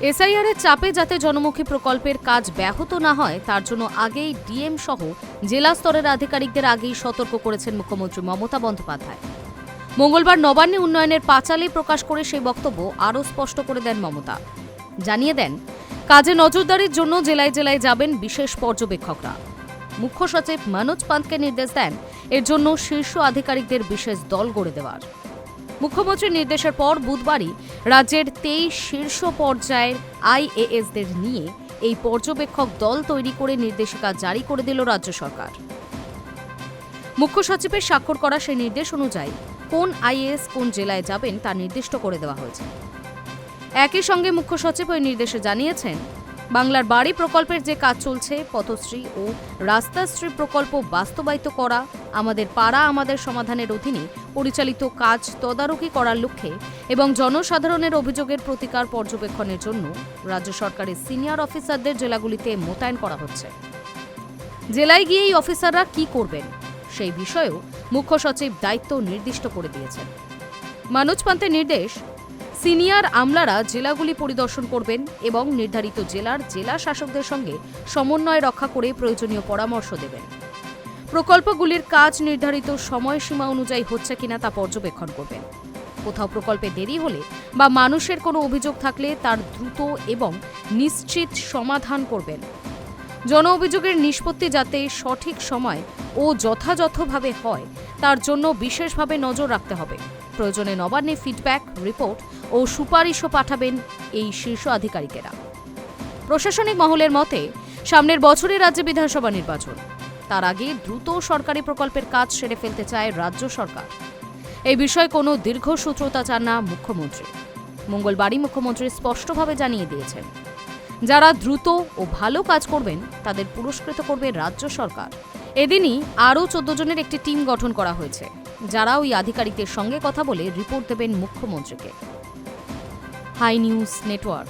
SIR এর চাপে যাতে জনমুখী প্রকল্পের কাজ ব্যাহত না হয়, তার জন্য আগেই ডিএম সহ জেলা স্তরের আধিকারিকদের আগেই সতর্ক করেছেন মুখ্যমন্ত্রী মমতা বন্দ্যোপাধ্যায়। মঙ্গলবার নবান্নে উন্নয়নের পাঁচালি প্রকাশ করে সেই বক্তব্য আরও স্পষ্ট করে দেন মমতা। জানিয়ে দেন, কাজে নজরদারির জন্য জেলায় জেলায় যাবেন বিশেষ পর্যবেক্ষকরা। মুখ্য সচিব মনোজ পান্তকে নির্দেশ দেন, এর জন্য শীর্ষ আধিকারিকদের বিশেষ দল গড়ে দেওয়ার। মুখ্যমন্ত্রীর নির্দেশের পর বুধবারই রাজ্যের তেইশ শীর্ষ পর্যায়ের আইএএসদের নিয়ে এই পর্যবেক্ষক দল তৈরি করে নির্দেশিকা জারি করে দিল রাজ্য সরকার। মুখ্য সচিবের স্বাক্ষর করা সেই নির্দেশ অনুযায়ী কোন আইএএস কোন জেলায় যাবেন তা নির্দিষ্ট করে দেওয়া হয়েছে। একই সঙ্গে মুখ্য সচিব ওই নির্দেশে জানিয়েছেন বাংলার বাড়ি প্রকল্পের যে কাজ চলছে, পথশ্রী ও রাস্তাশ্রী প্রকল্প বাস্তবায়িত করা, আমাদের পাড়া আমাদের সমাধানের অধীনে পরিচালিত কাজ তদারকি করার লক্ষ্যে এবং জনসাধারণের অভিযোগের প্রতিকার পর্যবেক্ষণের জন্য রাজ্য সরকারের সিনিয়র অফিসারদের জেলাগুলিতে মোতায়েন করা হচ্ছে। জেলায় গিয়ে এই অফিসাররা কি করবেন, সেই বিষয়েও মুখ্য সচিব দায়িত্ব নির্দিষ্ট করে দিয়েছেন। মানোজ পান্তের নির্দেশ সিনিয়র আমলারা জেলাগুলি পরিদর্শন করবেন এবং নির্ধারিত জেলার জেলা শাসকদের সঙ্গে সমন্বয় রক্ষা করে প্রয়োজনীয় পরামর্শ দেবেন। প্রকল্পগুলির কাজ নির্ধারিত সময়সীমা অনুযায়ী হচ্ছে কিনা তা পর্যবেক্ষণ করবেন। কোথাও প্রকল্পে দেরি হলে বা মানুষের কোনো অভিযোগ থাকলে তার দ্রুত এবং নিশ্চিত সমাধান করবেন জন অভিযোগের নিষ্পত্তি যাতে সঠিক সময় ও যথাযথভাবে হয়, তার জন্য বিশেষভাবে নজর রাখতে হবে। প্রয়োজনে নবান্নে ফিডব্যাক রিপোর্ট ও সুপারিশও পাঠাবেন এই শীর্ষ আধিকারিকেরা। প্রশাসনিক মহলের মতে, সামনের বছরে রাজ্যে বিধানসভা নির্বাচন। তার আগে দ্রুত সরকারি প্রকল্পের কাজ সেরে ফেলতে চায় রাজ্য সরকার। এই বিষয়ে কোনো দীর্ঘসূত্রতা চান না মুখ্যমন্ত্রী। মঙ্গলবারই মুখ্যমন্ত্রী স্পষ্টভাবে জানিয়ে দিয়েছেন। যারা দ্রুত ও ভালো কাজ করবেন, তাদের পুরস্কৃত করবে রাজ্য সরকার। এদিনই আরও চোদ্দ জনের একটি টিম গঠন করা হয়েছে। যারা ওই আধিকারিকদের সঙ্গে কথা বলে রিপোর্ট দেবেন মুখ্যমন্ত্রীকে। Hi news network.